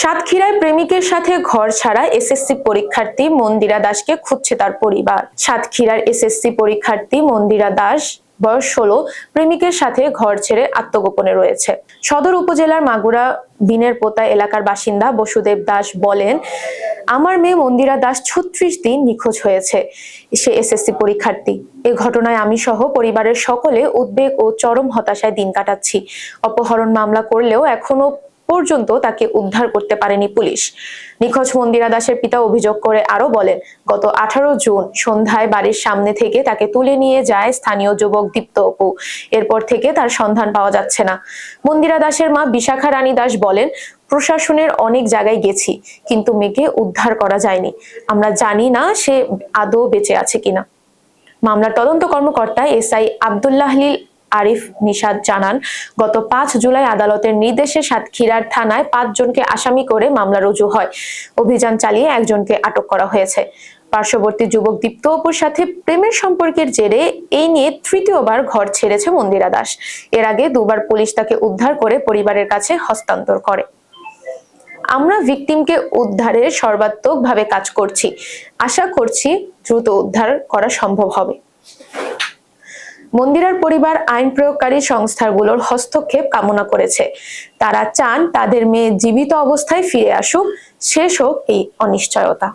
সাতক্ষীরায় প্রেমিকের সাথে ঘর ছাড়া এসএসসি পরীক্ষার্থী মন্দিরা দাসকে খুঁজছে তার পরিবার। সাতক্ষীরার এসএসসি পরীক্ষার্থী মন্দিরা দাস, বয়স ষোলো, প্রেমিকের সাথে ঘর ছেড়ে আত্মগোপনে রয়েছে। সদর উপজেলার মাগুরা বিনের পোতা এলাকার বাসিন্দা বসুদেব দাস বলেন, আমার মেয়ে মন্দিরা দাস ছত্রিশ দিন নিখোঁজ হয়েছে। সে এসএসসি পরীক্ষার্থী। এ ঘটনায় আমি সহ পরিবারের সকলে উদ্বেগ ও চরম হতাশায় দিন কাটাচ্ছি। অপহরণ মামলা করলেও এখনও পর্যন্ত তাকে উদ্ধার করতে পারেনি পুলিশ। নিখোঁজ মন্দিরা দাসের পিতা অভিযোগ করে আরও বলেন, গত আঠারো জুন সন্ধ্যায় বাড়ির সামনে থেকে তাকে তুলে নিয়ে যায় স্থানীয় যুবক দীপ্ত অপু। এরপর থেকে তার সন্ধান পাওয়া যাচ্ছে না। মন্দিরা দাসের মা বিশাখা রানী দাস বলেন, প্রশাসনের অনেক জায়গায় গেছি, কিন্তু মেয়েকে উদ্ধার করা যায়নি। আমরা জানি না সে আদৌ বেঁচে আছে কিনা। মামলার তদন্ত কর্মকর্তা এসআই আবদুল্লাহলিল আরিফ নিশাদ জানান, গত পাঁচ জুলাই আদালতের নির্দেশে সাতক্ষীরার থানায় পাঁচজনকে আসামি করে মামলা রুজু হয়। অভিযান চালিয়ে একজনকে আটক করা হয়েছে। পার্শ্ববর্তী যুবক দীপ্ত অপুর সাথে প্রেমের সম্পর্কের জেরে এই নিয়ে তৃতীয়বার ঘর ছেড়েছে মন্দিরা দাস। এর আগে দুবার পুলিশ তাকে উদ্ধার করে পরিবারের কাছে হস্তান্তর করে। আমরা ভিকটিমকে উদ্ধারের সর্বাত্মকভাবে কাজ করছি। আশা করছি দ্রুত উদ্ধার করা সম্ভব হবে। মন্দিরার পরিবার আইন প্রয়োগকারী সংস্থাগুলোর হস্তক্ষেপ কামনা করেছে। তারা চান তাদের মেয়ে জীবিত অবস্থায় ফিরে আসুক, শেষ হোক এই অনিশ্চয়তা।